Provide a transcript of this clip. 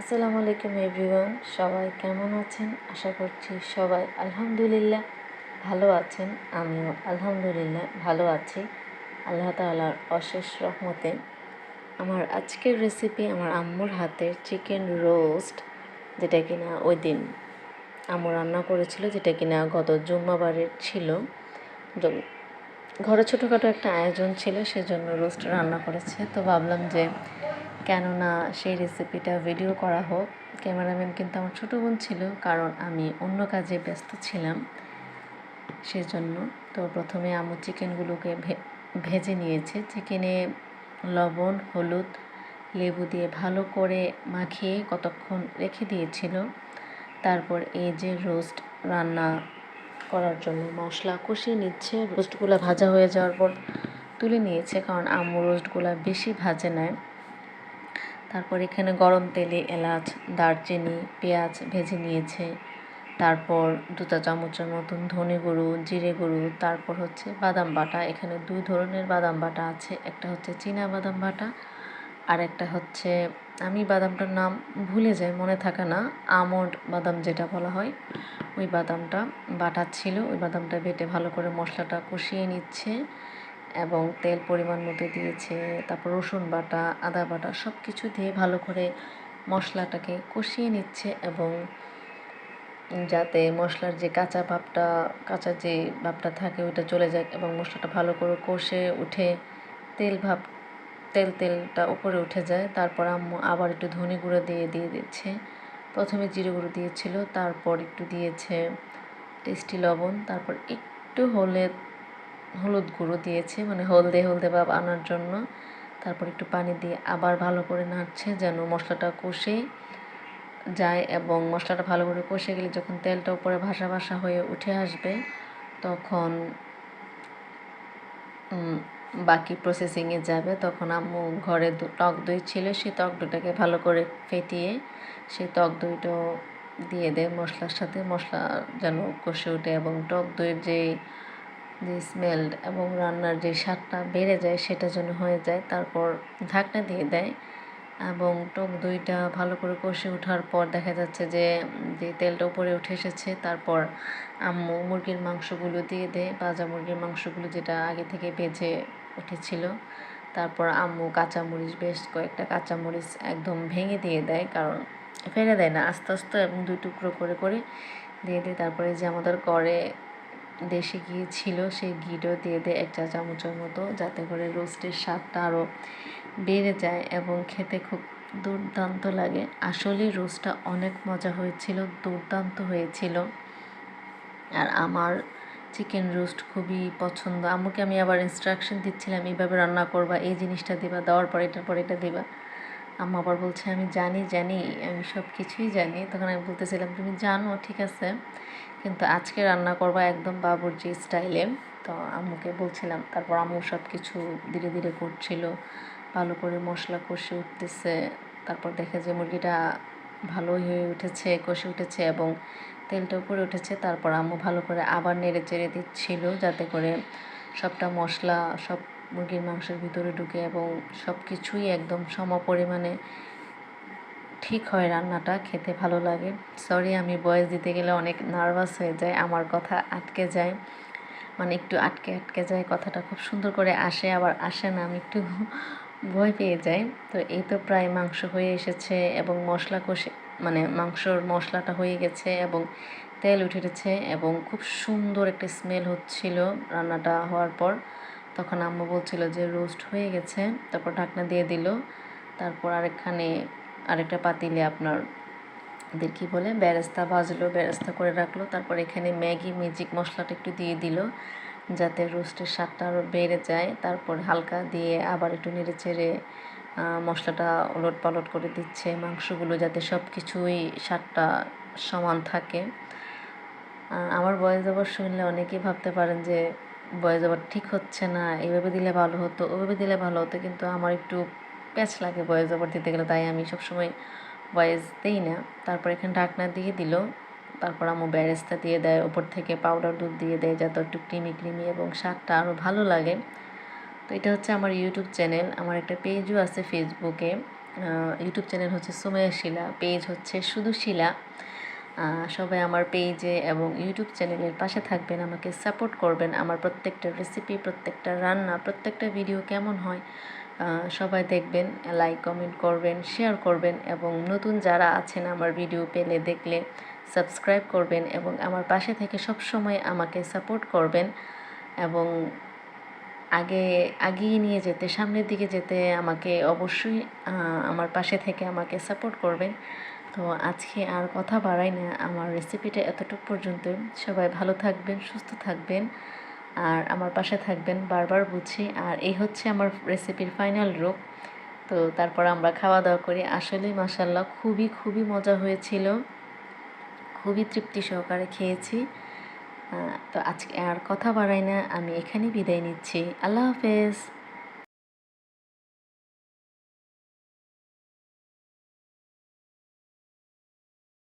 আসসালামু আলাইকুম এভরিওয়ান, সবাই কেমন আছেন? আশা করছি সবাই আলহামদুলিল্লাহ ভালো আছেন, আমিও আলহামদুলিল্লাহ ভালো আছি। আল্লাহ তাআলার অশেষ রহমতে আমার আজকের রেসিপি আমার আম্মুর হাতের চিকেন রোস্ট যেটা কিনা ওই দিন আম্মু রান্না করেছিল, যেটা কিনা গত জুম্মাবারের ছিল। ঘরে ছোটোখাটো একটা আয়োজন ছিল, সেজন্য রোস্ট রান্না করেছে। তো ভাবলাম যে কেননা সেই রেসিপিটা ভিডিও করা হোক ক্যামেরাম্যান কিন্তু আমার ছোটো বোন ছিল, কারণ আমি অন্য কাজে ব্যস্ত ছিলাম। সেজন্য তো প্রথমে আমু চিকেনগুলোকে ভেজে নিয়েছে। চিকেনে লবণ, হলুদ, লেবু দিয়ে ভালো করে মাখিয়ে কতক্ষণ রেখে দিয়েছিল। তারপর এই যে রোস্ট রান্না করার জন্য মশলা কষিয়ে নিচ্ছে। রোস্টগুলো ভাজা হয়ে যাওয়ার পর তুলে নিয়েছে, কারণ আম্মু রোস্টগুলো বেশি ভাজে নেয় তারপর এখানে গরম তেলে এলাচ, দারচিনি, পেঁয়াজ ভেজে নিয়েছে। তারপর দুটা চামচের মতন ধনে গুঁড়ো, জিরে গুঁড়ো, তারপর হচ্ছে বাদাম বাটা। এখানে দুই ধরনের বাদাম বাটা আছে। একটা হচ্ছে চীনা বাদাম বাটা, আর একটা হচ্ছে, আমি বাদামটার নাম ভুলে যাই, মনে থাকে না, আমন্ড বাদাম যেটা বলা হয়। ওই বাদামটা বাটা ছিল, ওই বাদামটা বেটে ভালো করে মশলাটা কষিয়ে নিচ্ছে। এবং তেল পরিমাণ মতো দিয়েছে, তারপর রসুন বাটা, আদা বাটা সব কিছু দিয়ে ভালো করে মশলাটাকে কষিয়ে নিচ্ছে এবং যাতে মশলার যে কাঁচা ভাবটা, কাঁচা যে ভাবটা থাকে ওইটা চলে যায় এবং মশলাটা ভালো করে কষে উঠে তেল ভাব, তেল তেলটা উপরে উঠে যায়। তারপর আম্মু আবার একটু ধনে গুঁড়ো দিয়ে দিয়ে দিচ্ছে। প্রথমে জিরে গুঁড়ো দিয়েছিল, তারপর একটু দিয়েছে টেস্টি লবণ, তারপর একটু হলুদ হলুদ গুঁড়ো দিয়েছে মানে হলদে হলদে ভাব আনার জন্য। তারপর একটু পানি দিয়ে আবার ভালো করে নাড়ছে যেন মশলাটা কষে যায় এবং মশলাটা ভালো করে কষে গেলে যখন তেলটা উপরে ভাসা ভাসা হয়ে উঠে আসবে, তখন বাকি প্রসেসিংয়ে যাবে। তখন আম্মু ঘরে টক দই ছিল সেই টক দইটাকে ভালো করে ফেটিয়ে সেই টক দইটাও দিয়ে দেয় মশলার সাথে। মশলা যেন কষে ওঠে এবং টক দইয়ের যে যে স্মেল এবং রান্নার যে স্বাদটা বেড়ে যায় সেটা যেন হয়ে যায়, তারপর ঢাকনা দিয়ে দেয় এবং টক দইটা ভালো করে কষে ওঠার পর দেখা যাচ্ছে যে যে তেলটা উপরে উঠে এসেছে, তারপর আম্মু মুরগির মাংসগুলো দিয়ে দেয়, ভাজা মুরগির মাংসগুলো যেটা আগে থেকে ভেজে উঠেছিল। তারপর আম্মু কাঁচামরিচ, বেশ কয়েকটা কাঁচামরিচ একদম ভেঙে দিয়ে দেয়, কারণ ফেলে দেয় না, আস্তে আস্তে এবং দুই টুকরো করে করে দিয়ে দেয়। তারপরে যে আমাদের করে দেশি ঘি ছিল সেই ঘিটাও দিয়ে দেয় এক চা চামচের মতো যাতে করে রোস্টের স্বাদটা আরও বেড়ে যায় এবং খেতে খুব দুর্দান্ত লাগে। আসলে রোস্টটা অনেক মজা হয়েছিল, দুর্দান্ত হয়েছিল। আর আমার চিকেন রোস্ট খুবই পছন্দ। আম্মুকে আমি আবার ইনস্ট্রাকশন দিচ্ছিলাম, এইভাবে রান্না করবা, এই জিনিসটা দিবা, দেওয়ার পর এটার পর এটা দিবা। আম্মু আবার বলছে, আমি জানি জানি, আমি সব কিছুই জানি। তখন আমি বলতেছিলাম, তুমি জানো, ঠিক আছে। কিন্তু আজকে রান্না করবা একদম বাবুর্চি স্টাইলে। তো আম্মুকে বলছিলাম, তারপর আম্মু সব কিছু ধীরে ধীরে করছিল, ভালো করে মশলা কষে উঠতেছে, তারপর দেখে যে মুরগিটা ভালোই হয়ে উঠেছে, কষে উঠেছে এবং তেলটা উপরে উঠেছে, তারপর আম্মু ভালো করে আবার নেড়ে চেড়ে দিচ্ছিল যাতে করে সবটা মশলা, সব মুরগির মাংসের ভিতরে ঢুকে এবং সব কিছুই একদম সম পরিমাণে ঠিক হয় রান্নাটা, খেতে ভালো লাগে। সরি আমি বয়স দিতে গেলে অনেক নার্ভাস হয়ে যায়, আমার কথা আটকে যায়। মানে একটু আটকে আটকে যায়, কথাটা খুব সুন্দর করে আসে, আবার আসে না, আমি একটু ভয় পেয়ে যাই। তো এই তো প্রায় মাংস হয়ে এসেছে এবং মশলা কষে মানে মাংসর মশলাটা হয়ে গেছে এবং তেল উঠে গেছে এবং খুব সুন্দর একটা স্মেল হচ্ছিল রান্নাটা হওয়ার পর। তখন আম্মু বলছিল যে রোস্ট হয়ে গেছে। তারপর ঢাকনা দিয়ে দিল। তারপর আরেকখানে আরেকটা পাতিলে আপনার, ওদের কী বলে বেরেস্তা ভাজলো বেরেস্তা করে রাখল, তারপর এখানে ম্যাগি, ম্যাজিক মশলাটা একটু দিয়ে দিল, যাতে রোস্টের স্বাদটা আরও বেড়ে যায়। তারপর হালকা দিয়ে আবার একটু নেড়ে চেড়ে মশলাটা ওলট পালট করে দিচ্ছে, মাংসগুলো যাতে সব কিছুই স্বাদটা সমান থাকে। আমার ভয়েস ওভার শুনলে অনেকেই ভাবতে পারেন যে, ভয়েস ওভার ঠিক হচ্ছে না এইভাবে দিলে ভালো হতো ওইভাবে দিলে ভালো হতো। কিন্তু আমার একটু প্যাচ লাগে ভয়েস ওভার দিতে গেলে, তাই আমি সবসময় ভয়েস দিই না। তারপর এখানে ঢাকনা দিয়ে দিল। তারপর আমু ব্যারেস্তা দিয়ে দেয়, ওপর থেকে পাউডার দুধ দিয়ে দেয়, যাতে একটু ক্রিমি ক্রিমি এবং স্বাদটা আরও ভালো লাগে। তো এটা হচ্ছে আমার ইউটিউব চ্যানেল আমার একটা পেজও আছে ফেসবুকে ইউটিউব চ্যানেল হচ্ছে সুমাইয়া শিলা। পেজ হচ্ছে শুধু শিলা। সবাই আমার পেজে এবং ইউটিউব চ্যানেলের পাশে থাকবেন, আমাকে সাপোর্ট করবেন। আমার প্রত্যেকটা রেসিপি প্রত্যেকটা রান্না, প্রত্যেকটা ভিডিও কেমন হয় সবাই দেখবেন লাইক কমেন্ট করবেন শেয়ার করবেন এবং নতুন যারা আছেন আমার ভিডিও পেলে দেখলে সাবস্ক্রাইব করবেন এবং আমার পাশে থেকে সব সময় আমাকে সাপোর্ট করবেন এবং আগে, আগিয়ে নিয়ে যেতে, সামনের দিকে যেতে আমাকে অবশ্যই আমার পাশে থেকে আমাকে সাপোর্ট করবেন। তো আজকে আর কথা বাড়াই না, আমার রেসিপিটা এতটুকু পর্যন্ত সবাই ভালো থাকবেন, সুস্থ থাকবেন। আর আমার পাশে থাকবেন বারবার বুঝি। আর এই হচ্ছে আমার রেসিপির ফাইনাল রূপ তো তারপর আমরা খাওয়া দাওয়া করি। আসলে মাসাল্লাহ খুবই খুবই মজা হয়েছিল। খুবই তৃপ্তি সহকারে খেয়েছি। তো আজকে আর কথা বাড়াই না। আমি এখানেই বিদায় নিচ্ছি। আল্লাহ হাফেজ।